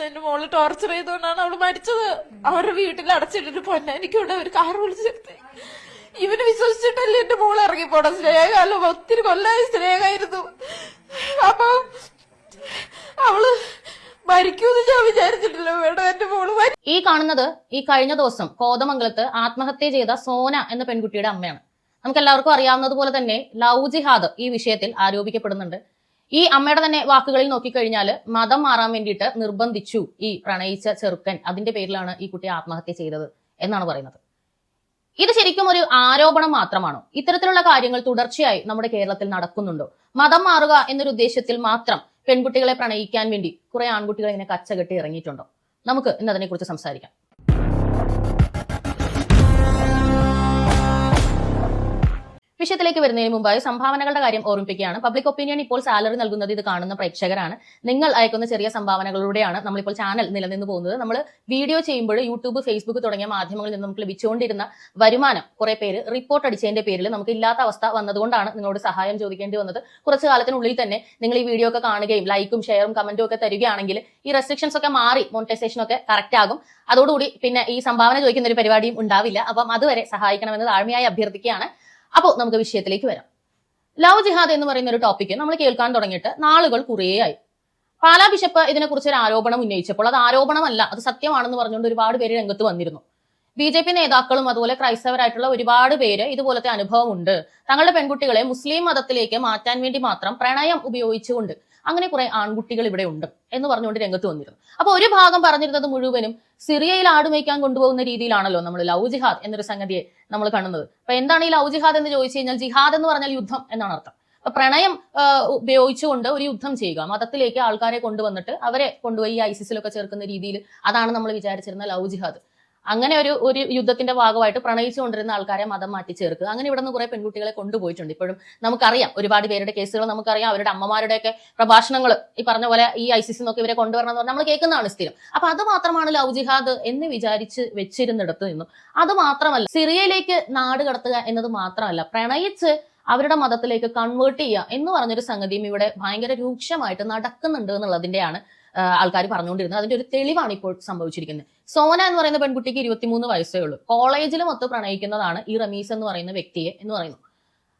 എന്റെ മോൾ ടോർച്ചർ ചെയ്തുകൊണ്ടാണ് അവൾ മരിച്ചത്. അവരുടെ വീട്ടിൽ അടച്ചിട്ടിട്ട് പൊന്നെ ഒരു കാർ വിളിച്ചെടുത്ത് ഇവന് വിശ്വസിച്ചിട്ടല്ലേ എന്റെ മോൾ ഇറങ്ങി സ്നേഹ അല്ല ഒത്തിരി കൊല്ലായി സ്നേഹമായിരുന്നു. അപ്പൊ അവൾ മരിക്കൂന്ന് ഞാൻ വിചാരിച്ചിട്ടില്ല വേണം എന്റെ മോൾ ഈ കാണുന്നത് ഈ കഴിഞ്ഞ ദിവസം കോതമംഗലത്ത് ആത്മഹത്യ ചെയ്ത സോന എന്ന പെൺകുട്ടിയുടെ അമ്മയാണ്. നമുക്ക് എല്ലാവർക്കും അറിയാവുന്നത് പോലെ തന്നെ ലവ് ജിഹാദ് ഈ വിഷയത്തിൽ ആരോപിക്കപ്പെടുന്നുണ്ട്. ഈ അമ്മയുടെ തന്നെ വാക്കുകളിൽ നോക്കിക്കഴിഞ്ഞാൽ മതം മാറാൻ വേണ്ടിയിട്ട് നിർബന്ധിച്ചു ഈ പ്രണയിച്ച ചെറുക്കൻ. അതിന്റെ പേരിലാണ് ഈ കുട്ടി ആത്മഹത്യ ചെയ്തത് എന്നാണ് പറയുന്നത്. ഇത് ശരിക്കും ഒരു ആരോപണം മാത്രമാണോ. ഇത്തരത്തിലുള്ള കാര്യങ്ങൾ തുടർച്ചയായി നമ്മുടെ കേരളത്തിൽ നടക്കുന്നുണ്ടോ. മതം മാറുക എന്നൊരു ഉദ്ദേശത്തിൽ മാത്രം പെൺകുട്ടികളെ പ്രണയിക്കാൻ വേണ്ടി കുറെ ആൺകുട്ടികൾ ഇങ്ങനെ കച്ചകെട്ടി ഇറങ്ങിയിട്ടുണ്ടോ. നമുക്ക് ഇന്ന് അതിനെക്കുറിച്ച് സംസാരിക്കാം. വിഷയത്തിലേക്ക് വരുന്നതിന് മുമ്പായി സംഭാവനകളുടെ കാര്യം ഓർമ്മിപ്പിക്കുകയാണ്. പബ്ലിക് ഒപ്പീനിയൻ ഇപ്പോൾ സാലറി നൽകുന്നത് ഇത് കാണുന്ന പ്രേക്ഷകരാണ്. നിങ്ങൾ അയക്കുന്ന ചെറിയ സംഭാവനകളിലൂടെയാണ് നമ്മളിപ്പോൾ ചാനൽ നിലനിന്ന് പോകുന്നത്. നമ്മൾ വീഡിയോ ചെയ്യുമ്പോൾ യൂട്യൂബ് ഫേസ്ബുക്ക് തുടങ്ങിയ മാധ്യമങ്ങളിൽ നിന്ന് നമുക്ക് ലഭിച്ചുകൊണ്ടിരുന്ന വരുമാനം കുറെ പേര് റിപ്പോർട്ട് അടിച്ചതിന്റെ പേരിൽ നമുക്ക് ഇല്ലാത്ത അവസ്ഥ വന്നതുകൊണ്ടാണ് നിങ്ങളോട് സഹായം ചോദിക്കേണ്ടി വന്നത്. കുറച്ച് കാലത്തിനുള്ളിൽ തന്നെ നിങ്ങൾ ഈ വീഡിയോ ഒക്കെ കാണുകയും ലൈക്കും ഷെയറും കമന്റും ഒക്കെ തരികയാണെങ്കിൽ ഈ റെസ്ട്രിക്ഷൻസ് ഒക്കെ മാറി മോണിറ്റൈസേഷൻ ഒക്കെ കറക്റ്റ് ആകും. അതോടുകൂടി പിന്നെ ഈ സംഭാവന ചോദിക്കുന്ന ഒരു പരിപാടിയും ഉണ്ടാവില്ല. അപ്പം അതുവരെ സഹായിക്കണമെന്ന് താഴ്മയായി അഭ്യർത്ഥിക്കുകയാണ്. അപ്പോൾ നമുക്ക് വിഷയത്തിലേക്ക് വരാം. ലവ് ജിഹാദ് എന്ന് പറയുന്ന ഒരു ടോപ്പിക്ക് നമ്മൾ കേൾക്കാൻ തുടങ്ങിയിട്ട് നാളുകൾ കുറേയായി പാലാ ബിഷപ്പ് ഇതിനെക്കുറിച്ച് ഒരു ആരോപണം ഉന്നയിച്ചപ്പോൾ അത് ആരോപണമല്ല അത് സത്യമാണെന്ന് പറഞ്ഞുകൊണ്ട് ഒരുപാട് പേര് രംഗത്ത് വന്നിരുന്നു. ബി ജെ പി നേതാക്കളും അതുപോലെ ക്രൈസ്തവരായിട്ടുള്ള ഒരുപാട് പേര് ഇതുപോലത്തെ അനുഭവമുണ്ട്. തങ്ങളുടെ പെൺകുട്ടികളെ മുസ്ലിം മതത്തിലേക്ക് മാറ്റാൻ വേണ്ടി മാത്രം പ്രണയം ഉപയോഗിച്ചുകൊണ്ട് അങ്ങനെ കുറെ ആൺകുട്ടികൾ ഇവിടെ ഉണ്ട് എന്ന് പറഞ്ഞുകൊണ്ട് രംഗത്ത് വന്നിരുന്നു. അപ്പൊ ഒരു ഭാഗം പറഞ്ഞിരുന്നത് മുഴുവനും സിറിയയിൽ ആടുമേക്കാൻ കൊണ്ടുപോകുന്ന രീതിയിലാണല്ലോ നമ്മൾ ലവ് ജിഹാദ് എന്നൊരു സംഗതിയെ നമ്മൾ കാണുന്നത്. അപ്പൊ എന്താണ് ഈ ലവ് ജിഹാദ് എന്ന് ചോദിച്ചു കഴിഞ്ഞാൽ ജിഹാദ് എന്ന് പറഞ്ഞാൽ യുദ്ധം എന്നാണ് അർത്ഥം. പ്രണയം ഉപയോഗിച്ചുകൊണ്ട് ഒരു യുദ്ധം ചെയ്യുക മതത്തിലേക്ക് ആൾക്കാരെ കൊണ്ടുവന്നിട്ട് അവരെ കൊണ്ടുപോയി ഐസിസിലൊക്കെ ചേർക്കുന്ന രീതിയിൽ അതാണ് നമ്മൾ വിചാരിച്ചിരുന്ന ലവ് ജിഹാദ്. അങ്ങനെ ഒരു ഒരു യുദ്ധത്തിന്റെ ഭാഗമായിട്ട് പ്രണയിച്ചുകൊണ്ടിരുന്ന ആൾക്കാരെ മതം മാറ്റി ചേർക്കുക അങ്ങനെ ഇവിടെ നിന്ന് കുറെ പെൺകുട്ടികളെ കൊണ്ടുപോയിട്ടുണ്ട്. ഇപ്പോഴും നമുക്കറിയാം ഒരുപാട് പേരുടെ കേസുകൾ നമുക്കറിയാം. അവരുടെ അമ്മമാരുടെയൊക്കെ പ്രഭാഷണങ്ങൾ ഈ പറഞ്ഞ പോലെ ഈ ഐസിസ് എന്നൊക്കെ ഇവരെ കൊണ്ടുവരണം എന്ന് പറഞ്ഞാൽ നമ്മൾ കേൾക്കുന്നതാണ് സ്ഥിരം. അപ്പൊ അത് മാത്രമാണ് ലവ് ജിഹാദ് എന്ന് വിചാരിച്ച് വെച്ചിരുന്നിടത്ത് നിന്നും. അത് മാത്രമല്ല സിറിയയിലേക്ക് നാട് കടത്തുക എന്നത് മാത്രമല്ല പ്രണയിച്ച് അവരുടെ മതത്തിലേക്ക് കൺവേർട്ട് ചെയ്യുക എന്ന് പറഞ്ഞൊരു സംഗതിയും ഇവിടെ ഭയങ്കര രൂക്ഷമായിട്ട് നടക്കുന്നുണ്ട് എന്നുള്ളതിന്റെയാണ് ആൾക്കാർ പറഞ്ഞുകൊണ്ടിരുന്നത്. അതിന്റെ ഒരു തെളിവാണ് ഇപ്പോൾ സംഭവിച്ചിരിക്കുന്നത്. സോന എന്ന് പറയുന്ന പെൺകുട്ടിക്ക് ഇരുപത്തിമൂന്ന് വയസ്സേ ഉള്ളൂ. കോളേജിൽ മൊത്തം പ്രണയിക്കുന്നതാണ് ഈ റമീസ് എന്ന് പറയുന്ന വ്യക്തിയെ എന്ന് പറയുന്നു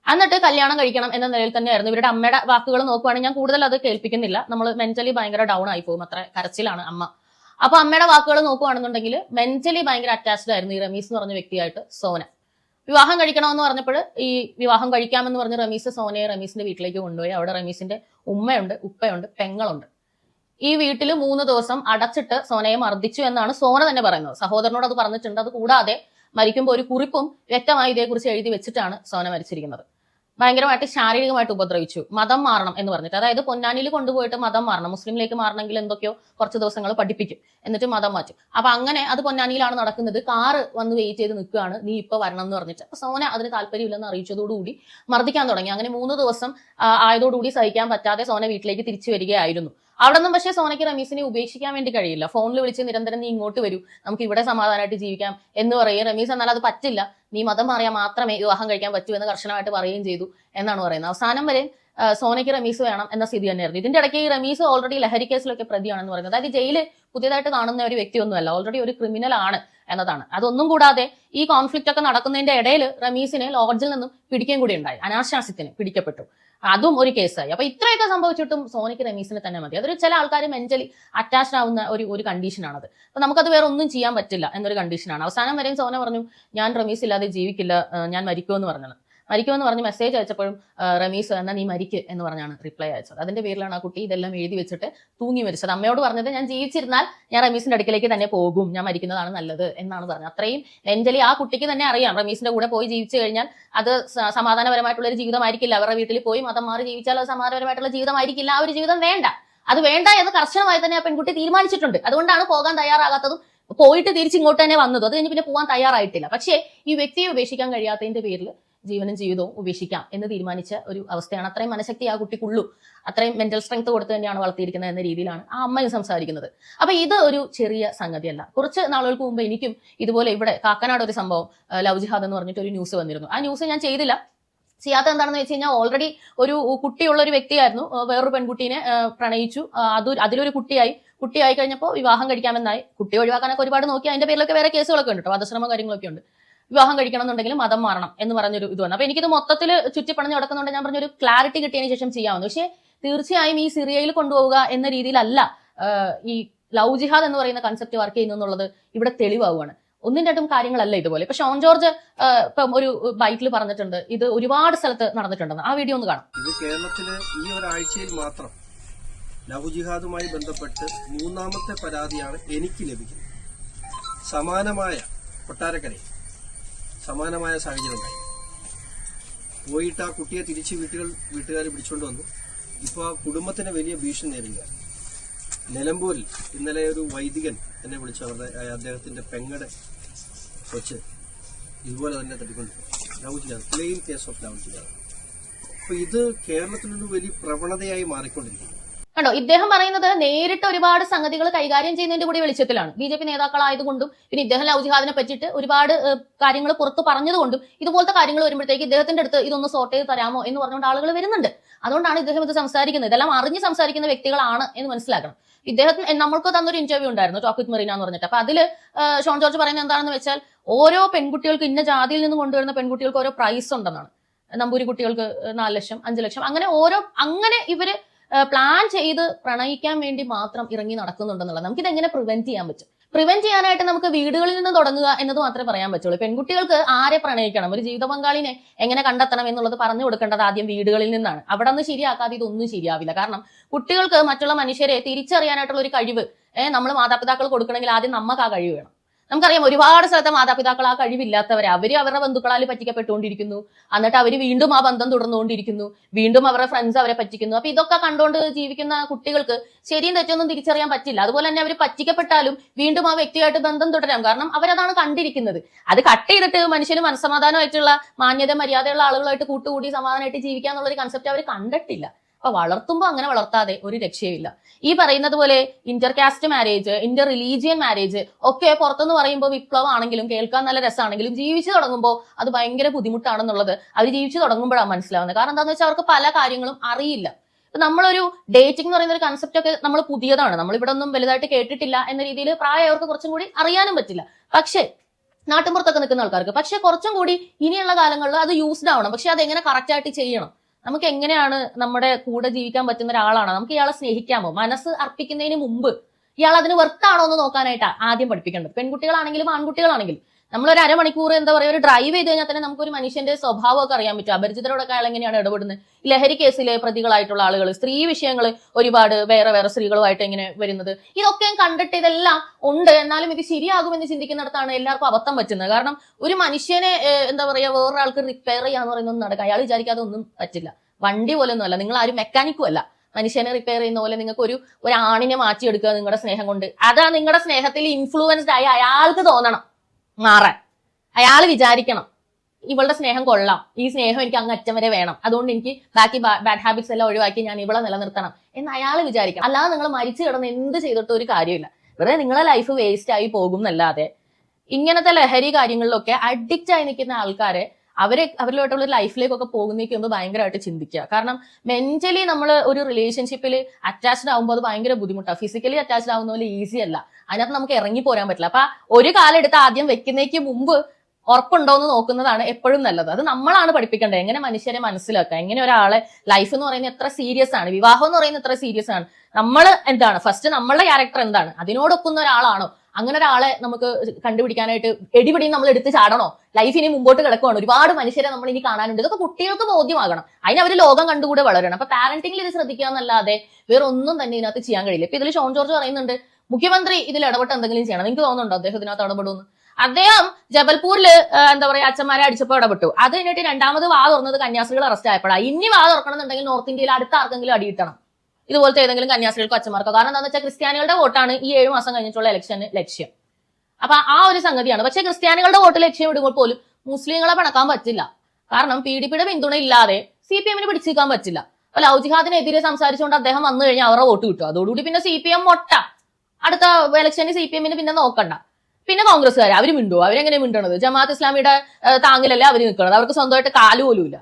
എന്നിട്ട് കല്യാണം കഴിക്കണം എന്ന നിലയിൽ തന്നെയായിരുന്നു. ഇവരുടെ അമ്മയുടെ വാക്കുകൾ നോക്കുവാണെങ്കിൽ ഞാൻ കൂടുതൽ അത് കേൾപ്പിക്കുന്നില്ല. നമ്മൾ മെന്റലി ഭയങ്കര ഡൗൺ ആയി പോകും. അത്ര കരച്ചിലാണ് അമ്മ. അപ്പൊ അമ്മയുടെ വാക്കുകൾ നോക്കുവാണെന്നുണ്ടെങ്കിൽ മെന്റലി ഭയങ്കര അറ്റാച്ച്ഡ് ആയിരുന്നു ഈ റമീസ് എന്ന് പറഞ്ഞ വ്യക്തിയായിട്ട് സോന. വിവാഹം കഴിക്കണമെന്ന് പറഞ്ഞപ്പോൾ ഈ വിവാഹം കഴിക്കാമെന്ന് പറഞ്ഞ് റമീസ് സോനയെ റമീസിന്റെ വീട്ടിലേക്ക് കൊണ്ടുപോയി. അവിടെ റമീസിന്റെ ഉമ്മയുണ്ട് ഉപ്പയുണ്ട് പെങ്ങളുണ്ട്. ഈ വീട്ടിൽ മൂന്ന് ദിവസം അടച്ചിട്ട് സോനയെ മർദ്ദിച്ചു എന്നാണ് സോന തന്നെ പറയുന്നത്. സഹോദരനോട് അത് പറഞ്ഞിട്ടുണ്ട്. അത് കൂടാതെ മരിക്കുമ്പോൾ ഒരു കുറിപ്പും വ്യക്തമായി ഇതേക്കുറിച്ച് എഴുതി വെച്ചിട്ടാണ് സോന മരിച്ചിരിക്കുന്നത്. ഭയങ്കരമായിട്ട് ശാരീരികമായിട്ട് ഉപദ്രവിച്ചു. മതം മാറണം എന്ന് പറഞ്ഞിട്ട്. അതായത് പൊന്നാനിയിൽ കൊണ്ടുപോയിട്ട് മതം മാറണം. മുസ്ലിംലേക്ക് മാറണമെങ്കിൽ എന്തൊക്കെയോ കുറച്ച് ദിവസങ്ങൾ പഠിപ്പിക്കും. എന്നിട്ട് മതം മാറ്റും. അപ്പൊ അങ്ങനെ അത് പൊന്നാനിയിലാണ് നടക്കുന്നത്. കാറ് വന്ന് വെയിറ്റ് ചെയ്ത് നിൽക്കുകയാണ്. നീ ഇപ്പൊ വരണം എന്ന് പറഞ്ഞിട്ട്. അപ്പൊ സോന അതിന് താല്പര്യമില്ലെന്ന് അറിയിച്ചതോടുകൂടി മർദ്ദിക്കാൻ തുടങ്ങി. അങ്ങനെ മൂന്ന് ദിവസം ആയതോടുകൂടി സഹിക്കാൻ പറ്റാതെ സോന വീട്ടിലേക്ക് തിരിച്ചു വരികയായിരുന്നു. അവിടെ നിന്നും പക്ഷേ സോനയ്ക്ക് റമീസിനെ ഉപേക്ഷിക്കാൻ വേണ്ടി കഴിയില്ല. ഫോണിൽ വിളിച്ച് നിരന്തരം നീ ഇങ്ങോട്ട് വരൂ. നമുക്ക് ഇവിടെ സമാധാനമായിട്ട് ജീവിക്കാം എന്ന് പറയും. റമീസ് എന്നാൽ അത് പറ്റില്ല. നീ മതം മാറിയാൽ മാത്രമേ വിവാഹം കഴിക്കാൻ പറ്റൂ എന്ന് കർശനമായിട്ട് പറയുകയും ചെയ്തു എന്നാണ് പറയുന്നത്. അവസാനം വരെ സോനയ്ക്ക് റമീസ് വേണം എന്ന സ്ഥിതി തന്നെയായിരുന്നു. ഇതിന്റെ ഇടയ്ക്ക് ഈ റമീസ് ഓൾറെഡി ലഹരി കേസിലൊക്കെ പ്രതിയാണെന്ന് പറയുന്നത്. അതായത് ജയിൽ പുതിയതായിട്ട് കാണുന്ന ഒരു വ്യക്തിയൊന്നുമല്ല. ഓൾറെഡി ഒരു ക്രിമിനൽ ആണ് എന്നതാണ്. അതൊന്നും കൂടാതെ ഈ കോൺഫ്ലിക്റ്റ് ഒക്കെ നടക്കുന്നതിന്റെ ഇടയിൽ റമീസിനെ ലോഡ്ജിൽ നിന്നും പിടിക്കുകയും കൂടി ഉണ്ടായി. അനാശാസ്യത്തിന് പിടിക്കപ്പെട്ടു. അതും ഒരു കേസായി. അപ്പൊ ഇത്രയൊക്കെ സംഭവിച്ചിട്ടും സോണിക്ക് റമീസിനെ തന്നെ മതി. അതൊരു ചില ആൾക്കാർ മെന്റലി അറ്റാച്ച്ഡ് ആവുന്ന ഒരു ഒരു കണ്ടീഷനാണത് അപ്പൊ നമുക്കത് വേറെ ഒന്നും ചെയ്യാൻ പറ്റില്ല എന്നൊരു കണ്ടീഷനാണ് അവസാനം വരെയും സോന പറഞ്ഞു ഞാൻ റമീസ് ഇല്ലാതെ ജീവിക്കില്ല ഞാൻ മരിക്കുമെന്ന് പറഞ്ഞത്. മരിക്കുമെന്ന് പറഞ്ഞ് മെസ്സേജ് അയച്ചപ്പോഴും റമീസ് എന്നാ നീ മരിക്ക് എന്ന് പറഞ്ഞാണ് റിപ്ലൈ അയച്ചത്. അതിന്റെ പേരിലാണ് ആ കുട്ടി ഇതെല്ലാം എഴുതി വെച്ചിട്ട് തൂങ്ങി മരിച്ചത്. അമ്മയോട് പറഞ്ഞത് ഞാൻ ജീവിച്ചിരുന്നാൽ ഞാൻ റമീസിന്റെ അടുക്കിലേക്ക് തന്നെ പോകും. ഞാൻ മരിക്കുന്നതാണ് നല്ലത് എന്നാണ് പറഞ്ഞത്. അത്രയും മെന്റലി ആ കുട്ടിക്ക് തന്നെ അറിയാം. റമീസിന്റെ കൂടെ പോയി ജീവിച്ചു കഴിഞ്ഞാൽ അത് സമാധാനപരമായിട്ടുള്ള ഒരു ജീവിതമായിരിക്കില്ല. അവരുടെ വീട്ടിൽ പോയി മതം മാറി ജീവിച്ചാൽ അത് സമാധാനപരമായിട്ടുള്ള ജീവിതമായിരിക്കില്ല. ആ ഒരു ജീവിതം വേണ്ട. അത് വേണ്ട എന്ന് കർശനമായി തന്നെ ആ പെൺകുട്ടി തീരുമാനിച്ചിട്ടുണ്ട്. അതുകൊണ്ടാണ് പോകാൻ തയ്യാറാകാത്തതും പോയിട്ട് തിരിച്ചിങ്ങോട്ട് തന്നെ വന്നത്. അത് കഴിഞ്ഞ് പിന്നെ പോകാൻ തയ്യാറായിട്ടില്ല. പക്ഷേ ഈ വ്യക്തിയെ ഉപേക്ഷിക്കാൻ കഴിയാത്തതിന്റെ പേരിൽ ജീവനും ജീവിതവും ഉപേക്ഷിക്കാം എന്ന് തീരുമാനിച്ച ഒരു അവസ്ഥയാണ്. അത്രയും മനഃശക്തി ആ കുട്ടിക്കുള്ളൂ. അത്രയും മെന്റൽ സ്ട്രെങ്ത് കൊടുത്ത് തന്നെയാണ് വളർത്തിയിരിക്കുന്നത് എന്ന രീതിയിലാണ് ആ അമ്മയും സംസാരിക്കുന്നത്. അപ്പൊ ഇത് ഒരു ചെറിയ സംഗതിയല്ല. കുറച്ച് നാളുകൾക്ക് മുമ്പ് എനിക്കും ഇതുപോലെ ഇവിടെ കാക്കനാട് ഒരു സംഭവം ലവ് ജിഹാദ് എന്ന് പറഞ്ഞിട്ട് ഒരു ന്യൂസ് വന്നിരുന്നു. ആ ന്യൂസ് ഞാൻ ചെയ്തില്ല. ചെയ്യാത്ത എന്താണെന്ന് വെച്ച് കഴിഞ്ഞാൽ ഓൾറെഡി ഒരു കുട്ടിയുള്ള ഒരു വ്യക്തിയായിരുന്നു. വേറൊരു പെൺകുട്ടീനെ പ്രണയിച്ചു. അത് അതിലൊരു കുട്ടിയായി. കുട്ടിയായി കഴിഞ്ഞപ്പോൾ വിവാഹം കഴിക്കാമെന്നായി. കുട്ടി ഒഴിവാക്കാനൊക്കെ ഒരുപാട് നോക്കി. അതിന്റെ പേരിലൊക്കെ വേറെ കേസുകളൊക്കെ ഉണ്ട് കേട്ടോ. വധശ്രമം കാര്യങ്ങളൊക്കെ ഉണ്ട്. വിവാഹം കഴിക്കണം എന്നുണ്ടെങ്കിൽ മതം മാറണം എന്ന് പറഞ്ഞൊരു ഇത് വന്നു. അപ്പൊ എനിക്കിത് മൊത്തത്തിൽ ചുറ്റിപ്പണഞ്ഞ് കിടക്കുന്നുണ്ട് ഞാൻ പറഞ്ഞൊരു ക്ലാരിറ്റി കിട്ടിയതിന് ശേഷം ചെയ്യാമെന്ന് പക്ഷേ തീർച്ചയായും ഈ സിറിയയിൽ കൊണ്ടുപോവുക എന്ന രീതിയിലല്ല ഈ ലവ് ജിഹാദ് എന്ന് പറയുന്ന കൺസെപ്റ്റ് വർക്ക് ചെയ്യുന്നു എന്നുള്ളത് ഇവിടെ തെളിവാവുകയാണ്. ഒന്നും രണ്ടും കാര്യങ്ങളല്ല ഇതുപോലെ. ഇപ്പൊ ഷോൺ ജോർജ് ഇപ്പം ഒരു ബൈക്കിൽ പറഞ്ഞിട്ടുണ്ട് ഇത് ഒരുപാട് സ്ഥലത്ത് നടന്നിട്ടുണ്ടെന്ന്. ആ വീഡിയോ ഒന്ന് കാണാം. ഇത് കേരളത്തിൽ ഈ ഒരാഴ്ചയിൽ മാത്രം ലവ് ജിഹാദുമായി ബന്ധപ്പെട്ട് മൂന്നാമത്തെ പരാതിയാണ് എനിക്ക് ലഭിക്കുന്നത്. സമാനമായ കൊട്ടാരക്കരയിൽ. സമാനമായ സാഹചര്യം ഉണ്ടായി പോയിട്ട് ആ കുട്ടിയെ തിരിച്ച് വീട്ടുകൾ വീട്ടുകാർ പിടിച്ചുകൊണ്ട് വന്നു. ഇപ്പോൾ ആ കുടുംബത്തിന് വലിയ ഭീഷണി നേരിടുക. നിലമ്പൂരിൽ ഇന്നലെ ഒരു വൈദികൻ എന്നെ വിളിച്ചു. അവരുടെ അദ്ദേഹത്തിന്റെ പെങ്ങടെ കൊച്ച് ഇതുപോലെ തന്നെ തട്ടിക്കൊണ്ട് plain case of love jihad അപ്പൊ ഇത് കേരളത്തിലൊരു വലിയ പ്രവണതയായി മാറിക്കൊണ്ടിരിക്കുന്നു. കണ്ടോ ഇദ്ദേഹം പറയുന്നത് നേരിട്ട് ഒരുപാട് സംഗതികൾ കൈകാര്യം ചെയ്യുന്നതിന്റെ കൂടി വെളിച്ചത്തിലാണ്. ബി ജെ പി നേതാക്കളായതുകൊണ്ടും പിന്നെ ഇദ്ദേഹം ലവ് ജിഹാദിനെ ഒരുപാട് കാര്യങ്ങൾ പുറത്ത് പറഞ്ഞതുകൊണ്ടും ഇതുപോലത്തെ കാര്യങ്ങൾ വരുമ്പോഴത്തേക്ക് ഇദ്ദേഹത്തിന്റെ അടുത്ത് ഇതൊന്ന് സോർട്ട് ചെയ്ത് തരാമോ എന്ന് പറഞ്ഞുകൊണ്ട് ആളുകൾ വരുന്നുണ്ട്. അതുകൊണ്ടാണ് ഇദ്ദേഹം ഇത് സംസാരിക്കുന്നത്. ഇതെല്ലാം അറിഞ്ഞ് സംസാരിക്കുന്ന വ്യക്തികളാണ് എന്ന് മനസ്സിലാക്കണം. ഇദ്ദേഹത്തിന് നമ്മൾക്ക് തന്നൊരു ഇന്റർവ്യൂ ഉണ്ടായിരുന്നു ടോക്ക് വിത്ത് മറീന എന്ന് പറഞ്ഞിട്ട്. അപ്പൊ അതിൽ ഷോൺ ജോർജ് പറയുന്നത് എന്താണെന്ന് വെച്ചാൽ ഓരോ പെൺകുട്ടികൾക്ക് ഇന്ന ജാതിയിൽ നിന്ന് കൊണ്ടുവരുന്ന പെൺകുട്ടികൾക്ക് ഓരോ പ്രൈസ് ഉണ്ടെന്നാണ്. നമ്പൂരി കുട്ടികൾക്ക് നാല് ലക്ഷം അഞ്ച് ലക്ഷം അങ്ങനെ ഓരോ അങ്ങനെ ഇവർ പ്ലാൻ ചെയ്ത് പ്രണയിക്കാൻ വേണ്ടി മാത്രം ഇറങ്ങി നടക്കുന്നുണ്ടെന്നുള്ളത് നമുക്കിത് എങ്ങനെ പ്രിവെന്റ് ചെയ്യാൻ പറ്റും? പ്രിവെന്റ് ചെയ്യാനായിട്ട് നമുക്ക് വീടുകളിൽ നിന്ന് തുടങ്ങുക എന്നത് മാത്രമേ പറയാൻ പറ്റുള്ളൂ. പെൺകുട്ടികൾക്ക് ആരെ പ്രണയിക്കണം? ഒരു ജീവിത പങ്കാളിനെ എങ്ങനെ കണ്ടെത്തണം എന്നുള്ളത് പറഞ്ഞു കൊടുക്കേണ്ടത് ആദ്യം വീടുകളിൽ നിന്നാണ്. അവിടെ നിന്ന് ശരിയാക്കാതെ ഇതൊന്നും ശരിയാവില്ല. കാരണം കുട്ടികൾക്ക് മറ്റുള്ള മനുഷ്യരെ തിരിച്ചറിയാനായിട്ടുള്ള ഒരു കഴിവ് നമ്മൾ മാതാപിതാക്കൾ കൊടുക്കണമെങ്കിൽ ആദ്യം നമുക്ക് ആ കഴിവ് വേണം. നമുക്കറിയാം ഒരുപാട് സ്ഥലത്തെ മാതാപിതാക്കൾ ആ കഴിവില്ലാത്തവരെ. അവർ അവരുടെ ബന്ധുക്കളാൽ പറ്റിക്കപ്പെട്ടുകൊണ്ടിരിക്കുന്നു. എന്നിട്ട് അവർ വീണ്ടും ആ ബന്ധം തുടർന്നുകൊണ്ടിരിക്കുന്നു. വീണ്ടും അവരുടെ ഫ്രണ്ട്സ് അവരെ പറ്റിക്കുന്നു. അപ്പൊ ഇതൊക്കെ കണ്ടുകൊണ്ട് ജീവിക്കുന്ന കുട്ടികൾക്ക് ശരിയും തെറ്റൊന്നും തിരിച്ചറിയാൻ പറ്റില്ല. അതുപോലെ തന്നെ അവർ പറ്റിക്കപ്പെട്ടാലും വീണ്ടും ആ വ്യക്തിയായിട്ട് ബന്ധം തുടരാം. കാരണം അവരതാണ് കണ്ടിരിക്കുന്നത്. അത് കട്ട് ചെയ്തിട്ട് മനുഷ്യന് മനസ്സമാധാനമായിട്ടുള്ള മാന്യത മര്യാദയുള്ള ആളുകളായിട്ട് കൂട്ടുകൂടി സമാധാനമായിട്ട് ഒരു കൺസെപ്റ്റ് അവർ കണ്ടിട്ടില്ല. അപ്പൊ വളർത്തുമ്പോൾ അങ്ങനെ വളർത്താതെ ഒരു രക്ഷയുമില്ല. ഈ പറയുന്നത് പോലെ inter caste marriage inter religion marriage ഒക്കെ പുറത്തുനിന്ന് പറയുമ്പോൾ വിപ്ലവമാണെങ്കിലും കേൾക്കാൻ നല്ല രസമാണെങ്കിലും ജീവിച്ചു തുടങ്ങുമ്പോൾ അത് ഭയങ്കര ബുദ്ധിമുട്ടാണെന്നുള്ളത് അവർ ജീവിച്ചു തുടങ്ങുമ്പോഴാണ് മനസ്സിലാവുന്നത്. കാരണം എന്താണെന്ന് വെച്ചാൽ അവർക്ക് പല കാര്യങ്ങളും അറിയില്ല. നമ്മളൊരു ഡേറ്റിംഗ് എന്ന് പറയുന്ന ഒരു കൺസെപ്റ്റ് ഒക്കെ നമ്മൾ പുതിയതാണ്. നമ്മൾ ഇവിടെ ഒന്നും വലുതായിട്ട് കേട്ടിട്ടില്ല എന്ന രീതിയിൽ പ്രായമായവർക്ക് കുറച്ചും കൂടി അറിയാനും പറ്റില്ല. പക്ഷേ നാട്ടിൻപുറത്തൊക്കെ നിൽക്കുന്ന ആൾക്കാർക്ക്. പക്ഷെ കുറച്ചും കൂടി ഇനിയുള്ള കാലങ്ങളിൽ അത് യൂസ്ഡ് ആവണം. പക്ഷെ അത് എങ്ങനെ കറക്റ്റ് ആയിട്ട് ചെയ്യണം? നമുക്ക് എങ്ങനെയാണ് നമ്മുടെ കൂടെ ജീവിക്കാൻ പറ്റുന്ന ഒരാളാണോ? നമുക്ക് ഇയാളെ സ്നേഹിക്കാമോ? മനസ്സ് അർപ്പിക്കുന്നതിന് മുമ്പ് ഇയാൾ അതിന് വെർത്താണോ എന്ന് നോക്കാനായിട്ടാ ആദ്യം പഠിപ്പിക്കേണ്ടത്. പെൺകുട്ടികളാണെങ്കിലും ആൺകുട്ടികളാണെങ്കിലും. നമ്മളൊരു അരമണിക്കൂർ എന്താ പറയുക ഒരു ഡ്രൈവ് ചെയ്ത് കഴിഞ്ഞാൽ തന്നെ നമുക്ക് ഒരു മനുഷ്യന്റെ സ്വഭാവമൊക്കെ അറിയാൻ പറ്റും. അപരിചിതരോടൊക്കെ അയാൾ എങ്ങനെയാണ് ഇടപെടുന്നത്? ലഹരി കേസിലെ പ്രതികളായിട്ടുള്ള ആളുകൾ സ്ത്രീ വിഷയങ്ങൾ ഒരുപാട് വേറെ വേറെ സ്ത്രീകളുമായിട്ട് എങ്ങനെ വരുന്നത്? ഇതൊക്കെ കണ്ടിട്ട് ഇതെല്ലാം ഉണ്ട്. എന്നാലും ഇത് ശരിയാകുമെന്ന് ചിന്തിക്കുന്നിടത്താണ് എല്ലാവർക്കും അബദ്ധം പറ്റുന്നത്. കാരണം ഒരു മനുഷ്യനെ എന്താ പറയുക വേറൊരാൾക്ക് റിപ്പയർ ചെയ്യാന്ന് പറയുന്നത് നടക്കുക അയാൾ വിചാരിക്കാതെ ഒന്നും പറ്റില്ല. വണ്ടി പോലെ ഒന്നും അല്ല. നിങ്ങൾ ആരും മെക്കാനിക്കും അല്ല. മനുഷ്യനെ റിപ്പയർ ചെയ്യുന്ന പോലെ നിങ്ങൾക്ക് ഒരു ഒരു ആണിനെ മാറ്റിയെടുക്കുക നിങ്ങളുടെ സ്നേഹം കൊണ്ട്. അതാ നിങ്ങളുടെ സ്നേഹത്തിൽ ഇൻഫ്ലുവൻസ്ഡ് ആയി അയാൾക്ക് തോന്നണം. മാറാൻ. അയാൾ വിചാരിക്കണം ഇവളുടെ സ്നേഹം കൊള്ളാം. ഈ സ്നേഹം എനിക്ക് അങ്ങ് അറ്റം വരെ വേണം. അതുകൊണ്ട് എനിക്ക് ബാക്കി ബാഡ് ഹാബിറ്റ്സ് എല്ലാം ഒഴിവാക്കി ഞാൻ ഇവളെ നിലനിർത്തണം എന്ന് അയാൾ വിചാരിക്കണം. അല്ലാതെ നിങ്ങൾ മരിച്ചു കിടന്ന് എന്ത് ചെയ്തിട്ട് ഒരു കാര്യമില്ല. വെറുതെ നിങ്ങളെ ലൈഫ് വേസ്റ്റ് ആയി പോകും എന്നല്ലാതെ ഇങ്ങനത്തെ ലഹരി കാര്യങ്ങളിലൊക്കെ അഡിക്റ്റ് ആയി നിൽക്കുന്ന ആൾക്കാരെ അവരെ അവരിലോട്ടുള്ള ലൈഫിലേക്കൊക്കെ പോകുന്നേക്ക് ഒന്ന് ഭയങ്കരമായിട്ട് ചിന്തിക്കുക. കാരണം മെന്റലി നമ്മൾ ഒരു റിലേഷൻഷിപ്പിൽ അറ്റാച്ച്ഡ് ആകുമ്പോൾ അത് ഭയങ്കര ബുദ്ധിമുട്ടാണ് ഫിസിക്കലി അറ്റാച്ച്ഡ് ആവുന്ന പോലെ ഈസി അല്ല. അതിനകത്ത് നമുക്ക് ഇറങ്ങി പോരാൻ പറ്റില്ല. അപ്പൊ ഒരു കാലെടുത്ത് ആദ്യം വെക്കുന്നേക്ക് മുമ്പ് ഉറപ്പുണ്ടോ എന്ന് നോക്കുന്നതാണ് എപ്പോഴും നല്ലത്. അത് നമ്മളാണ് പഠിപ്പിക്കേണ്ടത്. എങ്ങനെ മനുഷ്യരെ മനസ്സിലാക്കുക? എങ്ങനെ ഒരാളെ ലൈഫ് എന്ന് പറയുന്നത് എത്ര സീരിയസ് ആണ്? വിവാഹം എന്ന് പറയുന്നത് എത്ര സീരിയസ് ആണ്? നമ്മൾ എന്താണ്? ഫസ്റ്റ് നമ്മളുടെ ക്യാരക്ടർ എന്താണ്? അതിനോടൊക്കുന്ന ഒരാളാണോ? അങ്ങനെ ഒരാളെ നമുക്ക് കണ്ടുപിടിക്കാനായിട്ട് എടിപിടി നമ്മൾ എടുത്ത് ചാടണോ? ലൈഫ് ഇനി മുമ്പോട്ട് കിടക്കുവാണ്? ഒരുപാട് മനുഷ്യരെ നമ്മൾ ഇനി കാണാനുണ്ട്. ഇതൊക്കെ കുട്ടികൾക്ക് ബോധ്യമാകണം. അതിന് അവർ ലോകം കണ്ടുകൂടെ വളരണം. അപ്പൊ പാരന്റിംഗിൽ ഇത് ശ്രദ്ധിക്കുക എന്നല്ലാതെ വേറെ ഒന്നും തന്നെ ഇതിനകത്ത് ചെയ്യാൻ കഴിയില്ല. ഇപ്പൊ ഇതിൽ ഷോൺ ജോർജ് പറയുന്നുണ്ട് മുഖ്യമന്ത്രി ഇതിൽ ഇടപെട്ട് എന്തെങ്കിലും ചെയ്യണം. നിങ്ങൾക്ക് തോന്നുന്നുണ്ടോ അദ്ദേഹം ഇതിനകത്ത് ഇടപെടുമെന്ന്? അദ്ദേഹം ജബൽപൂരിൽ എന്താ പറയാ അച്ഛന്മാരെ അടിച്ചപ്പോൾ ഇടപെട്ടു. അത് കഴിഞ്ഞിട്ട് രണ്ടാമത് വാ തുറന്നത് കന്യാസ്ത്രീകൾ അറസ്റ്റ് ആയപ്പോഴാണ് ഇനി വാ തുറക്കണമെന്നുണ്ടെങ്കിൽ നോർത്ത് ഇന്ത്യയിൽ അടുത്ത ആർക്കെങ്കിലും അടിയിട്ടണം ഇതുപോലത്തെ ഏതെങ്കിലും കന്യാസ്ത്രീകൾക്കോ അച്ഛന്മാർക്കോ. കാരണം എന്താണെന്ന് വെച്ചാൽ ക്രിസ്ത്യാനികളുടെ വോട്ടാണ് ഈ ഏഴ് മാസം കഴിഞ്ഞിട്ടുള്ള ഇലക്ഷന് ലക്ഷ്യം. അപ്പൊ ആ ഒരു സംഗതിയാണ്. പക്ഷെ ക്രിസ്ത്യാനികളുടെ വോട്ട് ലക്ഷ്യം ഇടുമ്പോൾ പോലും മുസ്ലിങ്ങളെ പിണക്കാൻ പറ്റില്ല. കാരണം പി ഡി പിയുടെ പിന്തുണ ഇല്ലാതെ സി പി എമ്മിന് പിടിച്ചിരിക്കാൻ പറ്റില്ല. അപ്പൊ ലവ് ജിഹാദിനെതിരെ സംസാരിച്ചുകൊണ്ട് അദ്ദേഹം വന്നു കഴിഞ്ഞാൽ അവരുടെ വോട്ട് കിട്ടും. അതോടുകൂടി പിന്നെ സി പി എം മൊട്ട. അടുത്ത ഇലക്ഷന് സി പി എമ്മിന് പിന്നെ നോക്കണ്ട. പിന്നെ കോൺഗ്രസ്സുകാർ അവർ മിണ്ടുവോ അവരെങ്ങനെ മിണ്ടണത്? ജമാഅത്ത് ഇസ്ലാമിയുടെ താങ്ങിലല്ലേ അവർ നിൽക്കണത് അവർക്ക് സ്വന്തമായിട്ട് കാൽ പോലും ഇല്ല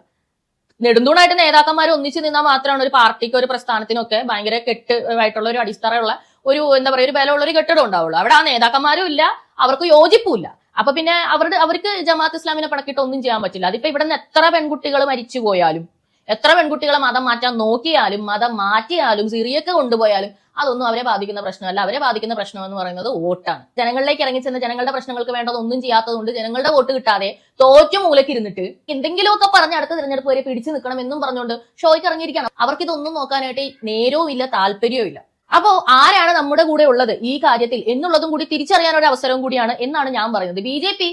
നെടുന്തൂണായിട്ട് നേതാക്കന്മാർ ഒന്നിച്ച് നിന്നാൽ മാത്രമാണ് ഒരു പാർട്ടിക്ക് ഒരു പ്രസ്ഥാനത്തിനൊക്കെ ഭയങ്കര കെട്ട് ആയിട്ടുള്ള ഒരു അടിസ്ഥാനമുള്ള ഒരു എന്താ പറയുക ഒരു ബലമുള്ള ഒരു കെട്ടിടം ഉണ്ടാവുള്ളൂ. അവിടെ ആ നേതാക്കന്മാരും ഇല്ല അവർക്ക് യോജിപ്പുമില്ല അപ്പൊ പിന്നെ അവരുടെ അവർക്ക് ജമാഅത്ത് ഇസ്ലാമിനെ പണക്കിട്ട് ഒന്നും ചെയ്യാൻ പറ്റില്ല. അതിപ്പോ ഇവിടെ നിന്ന് എത്ര പെൺകുട്ടികൾ മരിച്ചു പോയാലും എത്ര പെൺകുട്ടികളെ മതം മാറ്റാൻ നോക്കിയാലും മതം മാറ്റിയാലും സിറിയക്ക് കൊണ്ടുപോയാലും അതൊന്നും അവരെ ബാധിക്കുന്ന പ്രശ്നമല്ല. അവരെ ബാധിക്കുന്ന പ്രശ്നം എന്ന് പറയുന്നത് വോട്ടാണ്. ജനങ്ങളിലേക്ക് ഇറങ്ങിച്ചെന്ന് ജനങ്ങളുടെ പ്രശ്നങ്ങൾക്ക് വേണ്ടതൊന്നും ചെയ്യാത്തതുകൊണ്ട് ജനങ്ങളുടെ വോട്ട് കിട്ടാതെ തോറ്റു മൂലക്കിരുന്നിട്ട് എന്തെങ്കിലുമൊക്കെ പറഞ്ഞ് അടുത്ത തിരഞ്ഞെടുപ്പ് വരെ പിടിച്ചു നിൽക്കണം എന്നും പറഞ്ഞുകൊണ്ട് ഷോയ്ക്ക് ഇറങ്ങിയിരിക്കണം അവർക്കിതൊന്നും നോക്കാനായിട്ട് നേരവും ഇല്ല താല്പര്യവും ഇല്ല അപ്പോ ആരാണ് നമ്മുടെ കൂടെ ഉള്ളത് ഈ കാര്യത്തിൽ എന്നുള്ളതും കൂടി തിരിച്ചറിയാൻ ഒരു അവസരവും കൂടിയാണ് എന്നാണ് ഞാൻ പറയുന്നത്. ബി ജെ പി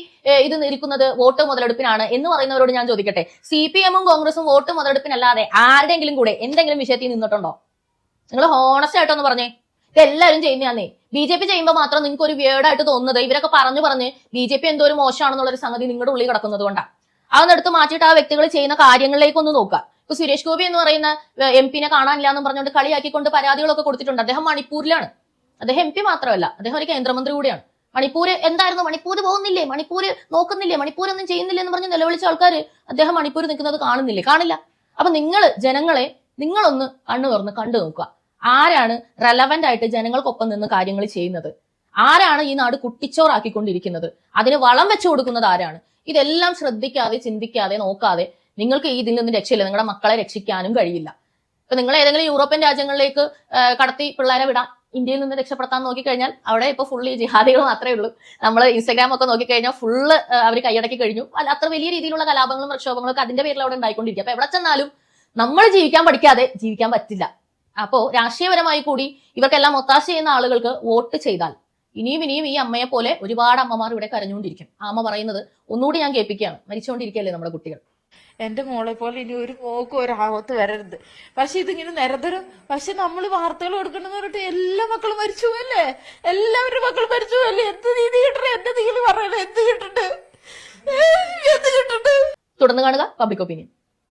ഇത് ഇരിക്കുന്നത് വോട്ട് മുതലെടുപ്പിനാണ് എന്ന് പറയുന്നവരോട് ഞാൻ ചോദിക്കട്ടെ. സി പി എമ്മും കോൺഗ്രസും വോട്ട് മുതലെടുപ്പിനല്ലാതെ ആരുടെങ്കിലും കൂടെ എന്തെങ്കിലും വിഷയത്തിൽ നിന്നിട്ടുണ്ടോ? നിങ്ങൾ ഹോണസ്റ്റ് ആയിട്ടൊന്ന് പറഞ്ഞേ. ഇത് എല്ലാവരും ചെയ്യുന്നതാന്നേ ബി ജെ പി ചെയ്യുമ്പോൾ മാത്രം നിങ്ങൾക്ക് ഒരു വേർഡായിട്ട് തോന്നുന്നത് ഇവരൊക്കെ പറഞ്ഞു പറഞ്ഞ് ബി ജെ പി എന്തോ ഒരു മോശമാണെന്നുള്ളൊരു സംഗതി നിങ്ങളുടെ ഉള്ളിൽ കിടക്കുന്നത് കൊണ്ടാണ് അതിനടുത്ത് മാറ്റിയിട്ട് ആ വ്യക്തികൾ ചെയ്യുന്ന കാര്യങ്ങളിലേക്ക് ഒന്ന് നോക്കുക. ഇപ്പൊ സുരേഷ് ഗോപി എന്ന് പറയുന്ന എം പിനെ കാണാനില്ല എന്ന് പറഞ്ഞുകൊണ്ട് കളിയാക്കിക്കൊണ്ട് പരാതികളൊക്കെ കൊടുത്തിട്ടുണ്ട്. അദ്ദേഹം മണിപ്പൂരിലാണ്. അദ്ദേഹം എം പി മാത്രമല്ല അദ്ദേഹം ഒരു കേന്ദ്രമന്ത്രി കൂടിയാണ്. മണിപ്പൂർ എന്തായിരുന്നു? മണിപ്പൂർ പോകുന്നില്ലേ? മണിപ്പൂർ നോക്കുന്നില്ലേ? മണിപ്പൂർ ഒന്നും ചെയ്യുന്നില്ല എന്ന് പറഞ്ഞ് നിലവിളിച്ച ആൾക്കാർ അദ്ദേഹം മണിപ്പൂർ നിൽക്കുന്നത് കാണുന്നില്ലേ? കാണില്ല. അപ്പൊ നിങ്ങൾ ജനങ്ങളെ നിങ്ങളൊന്ന് കണ്ണു തുറന്ന് കണ്ടു നോക്കുക. ആരാണ് റെലവന്റ് ആയിട്ട് ജനങ്ങൾക്കൊപ്പം നിന്ന് കാര്യങ്ങൾ ചെയ്യുന്നത്? ആരാണ് ഈ നാട് കുട്ടിച്ചോറാക്കിക്കൊണ്ടിരിക്കുന്നത്? അതിന് വളം വെച്ചു കൊടുക്കുന്നത് ആരാണ്? ഇതെല്ലാം ശ്രദ്ധിക്കാതെ ചിന്തിക്കാതെ നോക്കാതെ നിങ്ങൾക്ക് ഇതിൽ നിന്ന് രക്ഷയില്ല. നിങ്ങളുടെ മക്കളെ രക്ഷിക്കാനും കഴിയില്ല. ഇപ്പൊ നിങ്ങൾ ഏതെങ്കിലും യൂറോപ്യൻ രാജ്യങ്ങളിലേക്ക് കടത്തി പിള്ളേരെ വിടാൻ ഇന്ത്യയിൽ നിന്ന് രക്ഷപ്പെടുത്താൻ നോക്കിക്കഴിഞ്ഞാൽ അവിടെ ഇപ്പൊ ഫുള്ള് ഈ ജിഹാദികൾ മാത്രമേ ഉള്ളൂ. നമ്മൾ ഇൻസ്റ്റാഗ്രാം ഒക്കെ നോക്കിക്കഴിഞ്ഞാൽ ഫുള്ള് അവർ കൈയടക്കി കഴിഞ്ഞു. അത്ര വലിയ രീതിയിലുള്ള കലാപങ്ങളും പ്രക്ഷോഭങ്ങളും ഒക്കെ അതിന്റെ പേരിൽ അവിടെ ഉണ്ടായിക്കൊണ്ടിരിക്കും അപ്പൊ എവിടെ ചെന്നാലും നമ്മൾ ജീവിക്കാൻ പഠിക്കാതെ ജീവിക്കാൻ പറ്റില്ല. അപ്പോ രാഷ്ട്രീയപരമായി കൂടി ഇവർക്കെല്ലാം ഒത്താശ ചെയ്യുന്ന ആളുകൾക്ക് വോട്ട് ചെയ്താൽ ഇനിയും ഇനിയും ഈ അമ്മയെ പോലെ ഒരുപാട് അമ്മമാർ ഇവിടെ കരഞ്ഞുകൊണ്ടിരിക്കും. ആ അമ്മ പറയുന്നത് ഒന്നുകൂടി ഞാൻ കേൾപ്പിക്കുകയാണ്. മരിച്ചുകൊണ്ടിരിക്കുകയല്ലേ നമ്മുടെ കുട്ടികൾ? എന്റെ മോളെ പോലെ ഇനി ഒരു മോക്കും ഒരു ആപത്ത് വരരുത്. പക്ഷെ ഇതിങ്ങനെ നിരന്തരം പക്ഷെ നമ്മൾ വാർത്തകൾ കൊടുക്കണമെന്ന് പറഞ്ഞിട്ട് എല്ലാ മക്കളും മരിച്ചു അല്ലേ? എല്ലാവരും മക്കളും മരിച്ചു അല്ലേ? എന്ത് നീതി കിട്ടണേ? എന്ത് നീതി പറയണേ? എന്ത് കിട്ടണ്ട്? എന്ത് കിട്ടണ്ട്? തുടർന്ന് കാണുക പബ്ലിക് ഒപ്പീനിയൻ